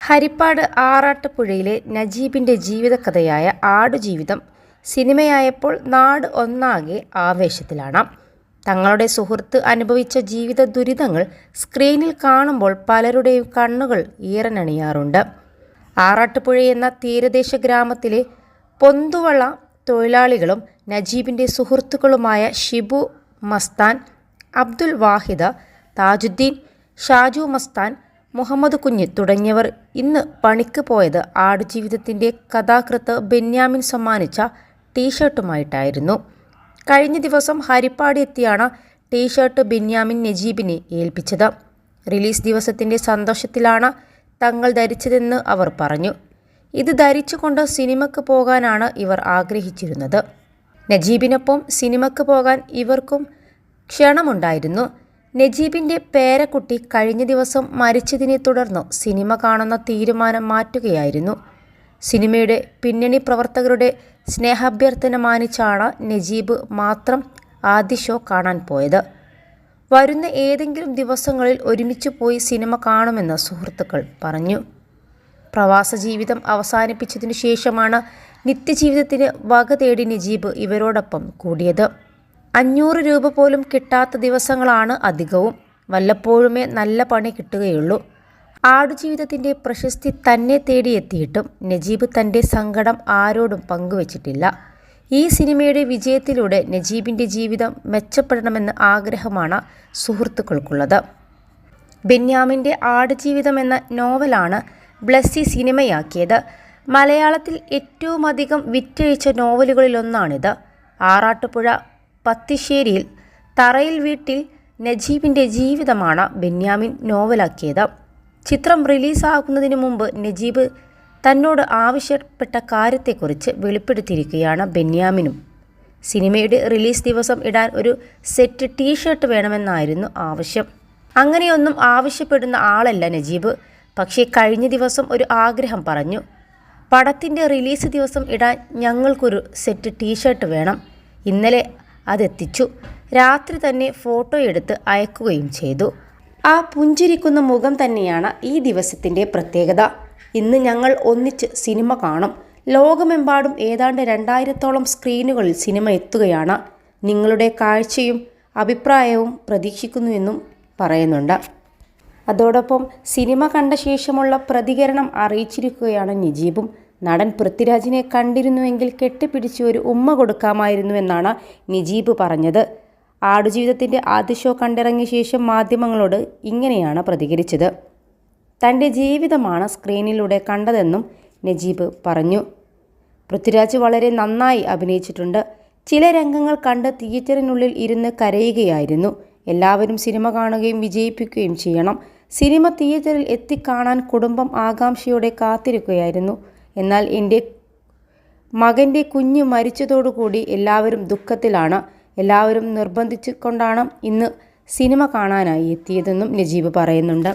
ഹരിപ്പാട് ആറാട്ടുപുഴയിലെ നജീബിന്റെ ജീവിതകഥയായ ആടുജീവിതം സിനിമയായപ്പോൾ നാട് ഒന്നാകെ ആവേശത്തിലാണ്. തങ്ങളുടെ സുഹൃത്ത് അനുഭവിച്ച ജീവിത ദുരിതങ്ങൾ സ്ക്രീനിൽ കാണുമ്പോൾ പലരുടെയും കണ്ണുകൾ ഈറനണിയാറുണ്ട്. ആറാട്ടുപുഴ എന്ന തീരദേശ ഗ്രാമത്തിലെ പൊന്തുവള തൊഴിലാളികളും നജീബിന്റെ സുഹൃത്തുക്കളുമായ ഷിബു മസ്താൻ അബ്ദുൽ വാഹിദ താജുദ്ദീൻ ഷാജു മസ്താൻ മുഹമ്മദ് കുഞ്ഞ് തുടങ്ങിയവർ ഇന്ന് പണിക്ക് പോയത് ആടുജീവിതത്തിന്റെ കഥാകൃത്ത് ബെന്യാമിൻ സമ്മാനിച്ച ടീഷർട്ടുമായിട്ടായിരുന്നു. കഴിഞ്ഞ ദിവസം ഹരിപ്പാടി എത്തിയാണ് ടീഷർട്ട് ബെന്യാമിൻ നജീബിനെ ഏൽപ്പിച്ചത്. റിലീസ് ദിവസത്തിന്റെ സന്തോഷത്തിലാണ് തങ്ങൾ ധരിച്ചതെന്ന് അവർ പറഞ്ഞു. ഇത് ധരിച്ചുകൊണ്ട് സിനിമയ്ക്ക് പോകാനാണ് ഇവർ ആഗ്രഹിച്ചിരുന്നത്. നജീബിനൊപ്പം സിനിമയ്ക്ക് പോകാൻ ഇവർക്കും ക്ഷണമുണ്ടായിരുന്നു. നജീബിന്റെ പേരക്കുട്ടി കഴിഞ്ഞ ദിവസം മരിച്ചതിനെ തുടർന്ന് സിനിമ കാണുന്ന തീരുമാനം മാറ്റുകയായിരുന്നു. സിനിമയുടെ പിന്നണി പ്രവർത്തകരുടെ സ്നേഹാഭ്യർത്ഥന മാനിച്ചാണ് നജീബ് മാത്രം ആദ്യ ഷോ കാണാൻ പോയത്. വരുന്ന ഏതെങ്കിലും ദിവസങ്ങളിൽ ഒരുമിച്ച് പോയി സിനിമ കാണുമെന്ന് സുഹൃത്തുക്കൾ പറഞ്ഞു. പ്രവാസ ജീവിതം അവസാനിപ്പിച്ചതിനു ശേഷമാണ് നിത്യജീവിതത്തിന് വക തേടി നജീബ് ഇവരോടൊപ്പം കൂടിയത്. അഞ്ഞൂറ് രൂപ പോലും കിട്ടാത്ത ദിവസങ്ങളാണ് അധികവും. വല്ലപ്പോഴുമേ നല്ല പണി കിട്ടുകയുള്ളൂ. ആടുജീവിതത്തിന്റെ പ്രശസ്തി തന്നെ തേടിയെത്തിയിട്ടും നജീബ് തന്റെ സങ്കടം ആരോടും പങ്കുവച്ചിട്ടില്ല. ഈ സിനിമയുടെ വിജയത്തിലൂടെ നജീബിന്റെ ജീവിതം മെച്ചപ്പെടണമെന്ന ആഗ്രഹമാണ് സുഹൃത്തുക്കൾക്കുള്ളത്. ബെന്യാമിന്റെ ആടുജീവിതം എന്ന നോവലാണ് ബ്ലസ്സി സിനിമയാക്കിയത്. മലയാളത്തിൽ ഏറ്റവുമധികം വിറ്റഴിച്ച നോവലുകളിലൊന്നാണിത്. ആറാട്ടുപുഴ പത്തിശ്ശേരിയിൽ തറയിൽ വീട്ടിൽ നജീബിന്റെ ജീവിതമാണ് ബെന്യാമിൻ നോവലാക്കിയത്. ചിത്രം റിലീസാകുന്നതിന് മുമ്പ് നജീബ് തന്നോട് ആവശ്യപ്പെട്ട കാര്യത്തെക്കുറിച്ച് വെളിപ്പെടുത്തിയിരിക്കുകയാണ് ബെന്യാമിനും. സിനിമയുടെ റിലീസ് ദിവസം ഇടാൻ ഒരു സെറ്റ് ടീഷർട്ട് വേണമെന്നായിരുന്നു ആവശ്യം. അങ്ങനെയൊന്നും ആവശ്യപ്പെടുന്ന ആളല്ല നജീബ്. പക്ഷേ കഴിഞ്ഞ ദിവസം ഒരു ആഗ്രഹം പറഞ്ഞു. പടത്തിന്റെ റിലീസ് ദിവസം ഇടാൻ ഞങ്ങൾക്കൊരു സെറ്റ് ടീഷർട്ട് വേണം. ഇന്നലെ അതെത്തിച്ചു. രാത്രി തന്നെ ഫോട്ടോ എടുത്ത് അയക്കുകയും ചെയ്തു. ആ പുഞ്ചിരിക്കുന്ന മുഖം തന്നെയാണ് ഈ ദിവസത്തിന്റെ പ്രത്യേകത. ഇന്ന് ഞങ്ങൾ ഒന്നിച്ച് സിനിമ കാണും. ലോകമെമ്പാടും ഏതാണ്ട് രണ്ടായിരത്തോളം സ്ക്രീനുകളിൽ സിനിമ എത്തുകയാണ്. നിങ്ങളുടെ കാഴ്ചയും അഭിപ്രായവും പ്രതീക്ഷിക്കുന്നുവെന്നും പറയുന്നുണ്ട്. അതോടൊപ്പം സിനിമ കണ്ട ശേഷമുള്ള പ്രതികരണം അറിയിച്ചിരിക്കുകയാണ് നജീബും. നടൻ പൃഥ്വിരാജിനെ കണ്ടിരുന്നുവെങ്കിൽ കെട്ടിപ്പിടിച്ച് ഒരു ഉമ്മ കൊടുക്കാമായിരുന്നുവെന്നാണ് നിജീബ് പറഞ്ഞത്. ആടുജീവിതത്തിന്റെ ആദ്യ ഷോ കണ്ടിറങ്ങിയ ശേഷം മാധ്യമങ്ങളോട് ഇങ്ങനെയാണ് പ്രതികരിച്ചത്. തന്റെ ജീവിതമാണ് സ്ക്രീനിലൂടെ കണ്ടതെന്നും നജീബ് പറഞ്ഞു. പൃഥ്വിരാജ് വളരെ നന്നായി അഭിനയിച്ചിട്ടുണ്ട്. ചില രംഗങ്ങൾ കണ്ട് തിയേറ്ററിനുള്ളിൽ ഇരുന്ന് കരയുകയായിരുന്നു. എല്ലാവരും സിനിമ കാണുകയും വിജയിപ്പിക്കുകയും ചെയ്യണം. സിനിമ തിയേറ്ററിൽ എത്തിക്കാണാൻ കുടുംബം ആകാംക്ഷയോടെ കാത്തിരിക്കുകയായിരുന്നു. എന്നാൽ എന്റെ മകന്റെ കുഞ്ഞ് മരിച്ചതോടുകൂടി എല്ലാവരും ദുഃഖത്തിലാണ്. എല്ലാവരും നിർബന്ധിച്ചു കൊണ്ടാണ് ഇന്ന് സിനിമ കാണാനായി എത്തിയതെന്നും നജീബ് പറയുന്നുണ്ട്.